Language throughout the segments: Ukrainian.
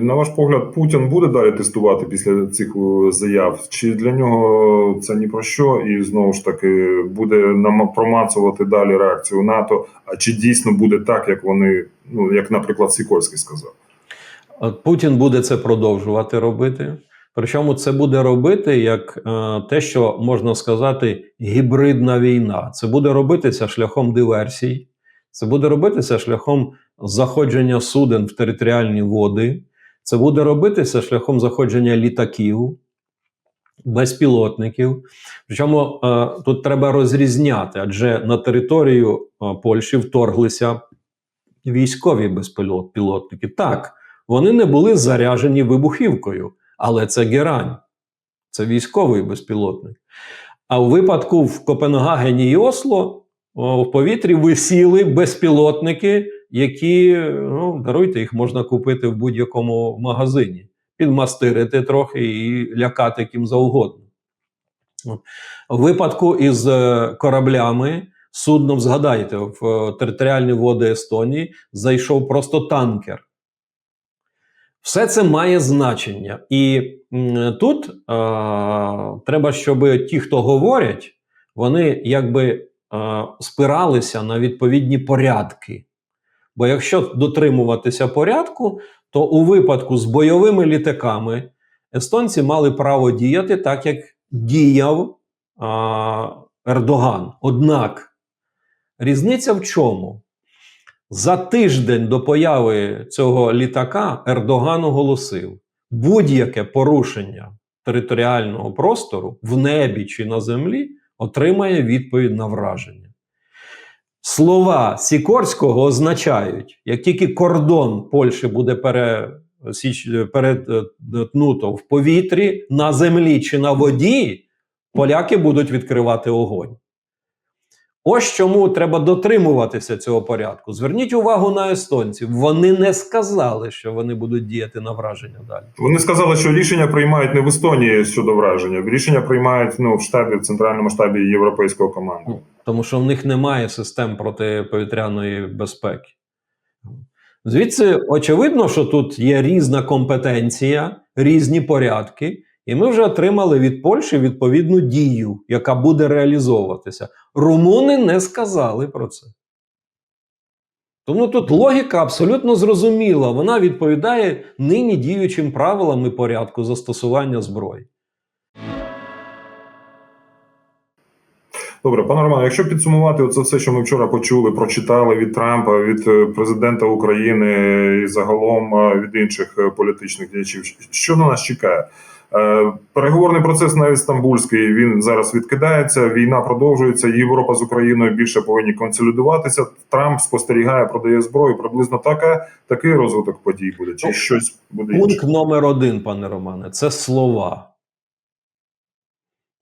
На ваш погляд, Путін буде далі тестувати після цих е, заяв? Чи для нього це ні про що, і знову ж таки буде нам промацувати далі реакцію НАТО? А чи дійсно буде так, як вони, ну як, наприклад, Сікорський сказав? От Путін буде це продовжувати робити. Причому це буде робити як е, те, що можна сказати, гібридна війна. Це буде робитися шляхом диверсій, це буде робитися шляхом заходження суден в територіальні води, це буде робитися шляхом заходження літаків, безпілотників. Причому е, тут треба розрізняти, адже на територію е, Польщі вторглися військові безпілотники. Так, вони не були заряжені вибухівкою, але це герань, це військовий безпілотник. А у випадку в Копенгагені і Осло в повітрі висіли безпілотники, які, ну, даруйте, їх можна купити в будь-якому магазині, підмастирити трохи і лякати ким завгодно. У випадку із е, кораблями, судном, згадайте, в е, територіальні води Естонії зайшов просто танкер. Все це має значення. І тут е, треба, щоб ті, хто говорять, вони якби е, спиралися на відповідні порядки. Бо якщо дотримуватися порядку, то у випадку з бойовими літаками естонці мали право діяти так, як діяв а, Ердоган. Однак різниця в чому? За тиждень до появи цього літака Ердоган оголосив будь-яке порушення територіального простору в небі чи на землі отримає відповідь на враження. Слова Сікорського означають, як тільки кордон Польщі буде перетнуто в повітрі, на землі чи на воді, поляки будуть відкривати огонь. Ось чому треба дотримуватися цього порядку. Зверніть увагу на естонців. Вони не сказали, що вони будуть діяти на враження далі. Вони сказали, що рішення приймають не в Естонії щодо враження, рішення приймають ну в штабі в центральному штабі європейського команду. Тому що в них немає систем протиповітряної безпеки. Звідси очевидно, що тут є різна компетенція, різні порядки, і ми вже отримали від Польщі відповідну дію, яка буде реалізовуватися. Румуни не сказали про це. Тому тут логіка абсолютно зрозуміла. Вона відповідає нині діючим правилам і порядку застосування зброї. Добре, пане Романе, якщо підсумувати оце все, що ми вчора почули, прочитали від Трампа, від е, президента України і загалом е, від інших е, політичних діячів, що на нас чекає? Переговорний процес навіть стамбульський він зараз відкидається. Війна продовжується. Європа з Україною більше повинні консолідуватися. Трамп спостерігає, продає зброю. Приблизно така такий розвиток подій буде. Чи Ну, щось буде інше? Пункт номер один, пане Романе, це слова.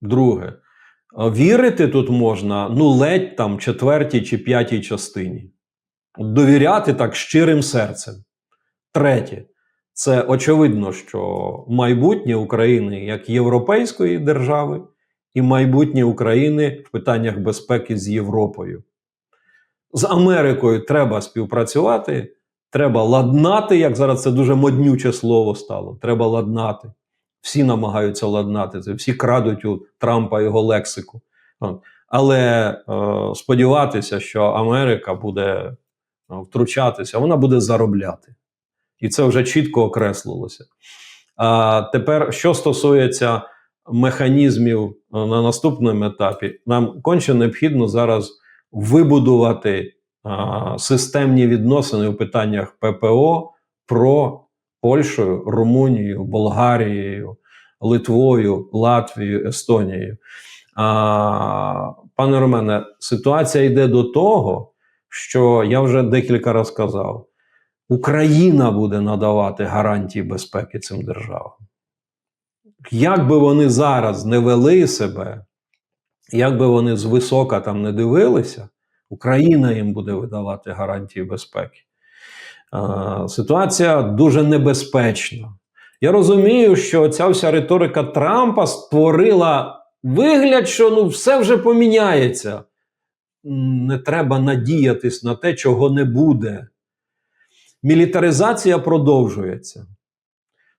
Друге. Вірити тут можна ну, ледь там четвертій чи п'ятій частині. Довіряти так щирим серцем. Третє. Це очевидно, що майбутнє України як європейської держави і майбутнє України в питаннях безпеки з Європою. З Америкою треба співпрацювати, треба ладнати, як зараз це дуже моднюче слово стало. Треба ладнати. Всі намагаються ладнати це, всі крадуть у Трампа його лексику. Але е, сподіватися, що Америка буде е, втручатися, вона буде заробляти. І це вже чітко окреслилося. А тепер, що стосується механізмів е, на наступному етапі, нам конче необхідно зараз вибудувати а, системні відносини у питаннях ППО про Польщею, Румунією, Болгарією, Литвою, Латвією, Естонією. А, пане Романе, ситуація йде до того, що я вже декілька разів казав. Україна буде надавати гарантії безпеки цим державам. Як би вони зараз не вели себе, як би вони звисока там не дивилися, Україна їм буде видавати гарантії безпеки. Ситуація дуже небезпечна. Я розумію, що ця вся риторика Трампа створила вигляд, що ну, все вже поміняється. Не треба надіятись на те, чого не буде. Мілітаризація продовжується.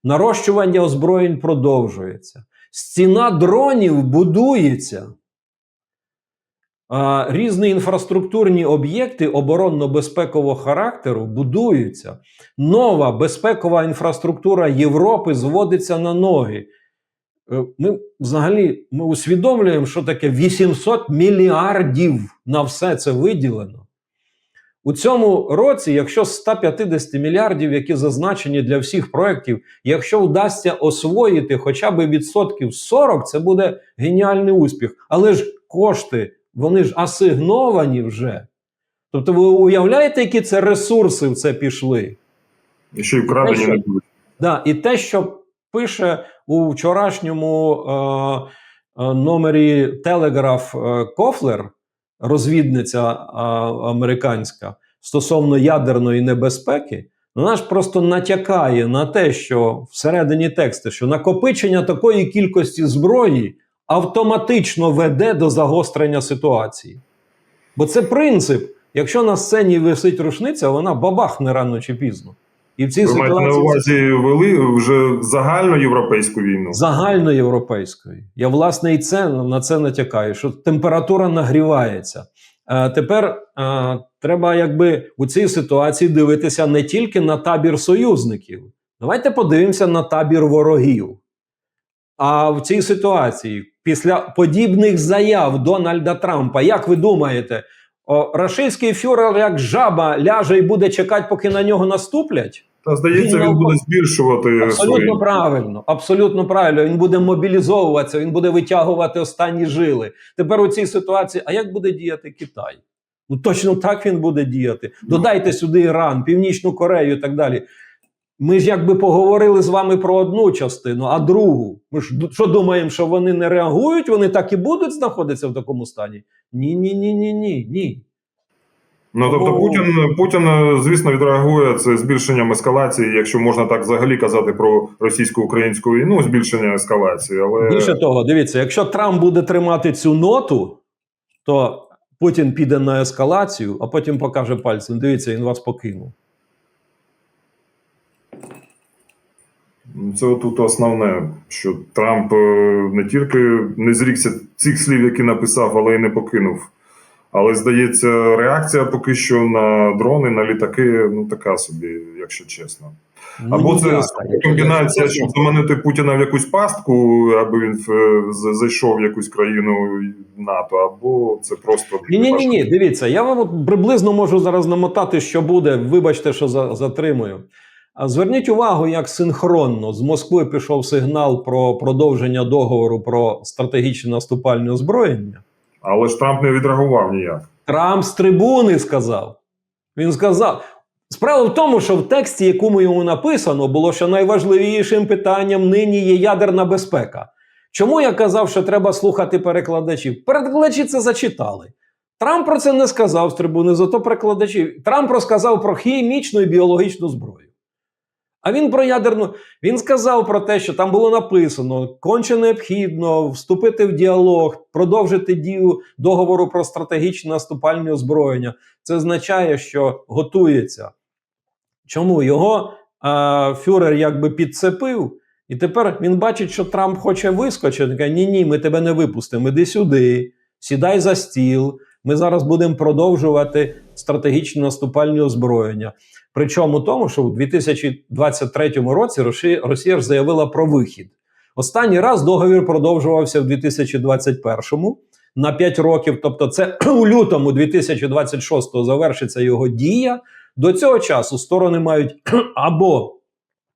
Нарощування озброєнь продовжується. Стіна дронів будується. Різні інфраструктурні об'єкти оборонно-безпекового характеру будуються. Нова безпекова інфраструктура Європи зводиться на ноги. Е, Ми взагалі ми усвідомлюємо, що таке 800 мільярдів на все це виділено. У цьому році, якщо з 150 мільярдів, які зазначені для всіх проєктів, якщо вдасться освоїти хоча б відсотків 40, це буде геніальний успіх. Але ж кошти, вони ж асигновані вже. Тобто, ви уявляєте, які це ресурси в це пішли? І ще й вкрадені не будуть. Да, і те, що пише у вчорашньому е, е, номері Телеграф е, Кофлер, розвідниця е, американська, стосовно ядерної небезпеки, вона ж просто натякає на те, що всередині тексту, що накопичення такої кількості зброї автоматично веде до загострення ситуації. Бо це принцип. Якщо на сцені висить рушниця, вона бабахне рано чи пізно. І в цій Ви маєте на увазі вели вже загальноєвропейську війну. загальноєвропейської. Я власне і це на це натякаю, що температура нагрівається. Е, тепер е, треба, якби у цій ситуації дивитися не тільки на табір союзників. Давайте подивимося на табір ворогів. А в цій ситуації, після подібних заяв Дональда Трампа, як ви думаєте, о, рашистський фюрер як жаба ляже і буде чекати, поки на нього наступлять? Та здається, Він він буде збільшувати Абсолютно свої. правильно, абсолютно правильно. Він буде мобілізовуватися, він буде витягувати останні жили. Тепер у цій ситуації, а як буде діяти Китай? Ну точно так він буде діяти. Додайте сюди Іран, Північну Корею і так далі. Ми ж якби поговорили з вами про одну частину, а другу. Ми ж що думаємо, що вони не реагують, вони так і будуть знаходитися в такому стані? Ні, ні, ні, ні, ні, ні. Ну тобто Путін, Путін, звісно, відреагує це збільшенням ескалації, якщо можна так взагалі казати про російсько-українську війну, збільшення ескалації, але Більше того, дивіться, якщо Трамп буде тримати цю ноту, то Путін піде на ескалацію, а потім покаже пальцем: дивіться, він вас покинув. Це отут основне, що Трамп е, не тільки не зрікся цих слів, які написав, але й не покинув. Але здається, реакція поки що на дрони, на літаки, ну така собі, якщо чесно. Ну, Або це ніяка. комбінація, щоб заманити Путіна в якусь пастку, аби він е, зайшов в якусь країну НАТО, або це просто Ні, ні, ні, ні. Дивіться, я вам приблизно можу зараз намотати, що буде. Вибачте, що за, затримую. А зверніть увагу, як синхронно з Москви пішов сигнал про продовження договору про стратегічне наступальне озброєння. Але ж Трамп не відреагував ніяк. Трамп з трибуни сказав. Він сказав. Справа в тому, що в тексті, якому йому написано, було, що найважливішим питанням нині є ядерна безпека. Чому я казав, що треба слухати перекладачів? Перекладачі це зачитали. Трамп про це не сказав з трибуни, зато перекладачі. Трамп розказав про хімічну і біологічну зброю. А він про ядерну. Він сказав про те, що там було написано: конче необхідно вступити в діалог, продовжити дію договору про стратегічне наступальне озброєння. Це означає, що готується. Чому його а, фюрер якби підцепив, і тепер він бачить, що Трамп хоче вискочити. Каже, ні, ні, ми тебе не випустимо. Іди сюди, сідай за стіл. Ми зараз будемо продовжувати стратегічне наступальне озброєння. Причому тому, що у 2023 році Росія, ж заявила про вихід. Останній раз договір продовжувався в 2021 на 5 років. Тобто, це у лютому 2026 завершиться його дія. До цього часу сторони мають або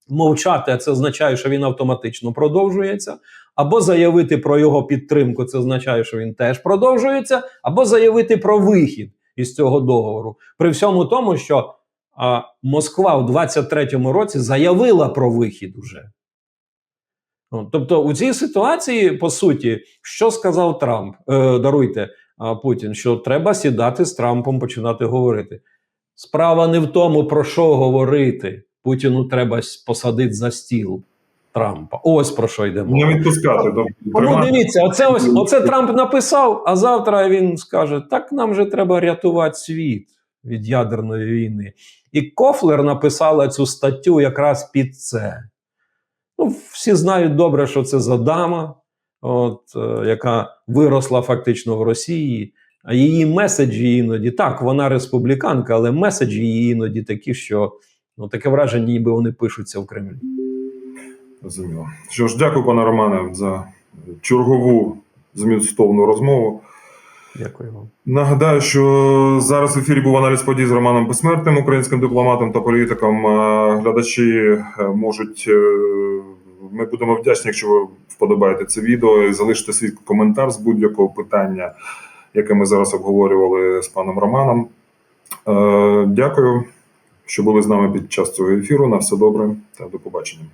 мовчати, а це означає, що він автоматично продовжується, або заявити про його підтримку, це означає, що він теж продовжується, або заявити про вихід із цього договору. При всьому тому, що а, Москва в 23-му році заявила про вихід уже. Ну, Тобто, у цій ситуації, по суті, що сказав Трамп? Е, даруйте а, Путін, що треба сідати з Трампом, починати говорити. Справа не в тому, про що говорити. Путіну треба посадити за стіл Трампа. Ось про що йде мова. Не відпускати. Тому тримати. дивіться, оце ось оце Трамп написав, а завтра він скаже: так нам же треба рятувати світ від ядерної війни. І Кофлер написала цю статтю якраз під це. Ну, всі знають добре, що це за дама, от, е, яка виросла фактично в Росії. А її меседжі іноді так, вона республіканка, але меседжі її іноді такі, що ну, таке враження, ніби вони пишуться в Кремлі. Розуміло. Що ж, дякую, пане Романе, за чергову змістовну розмову. Дякую вам. Нагадаю, що зараз в ефірі був аналіз подій з Романом Безсмертним, українським дипломатом та політиком. Е, Глядачі е, можуть. е, Ми будемо вдячні, якщо ви вподобаєте це відео і залишите свій коментар з будь-якого питання, яке ми зараз обговорювали з паном Романом. Дякую, що були з нами під час цього ефіру. На все добре та до побачення.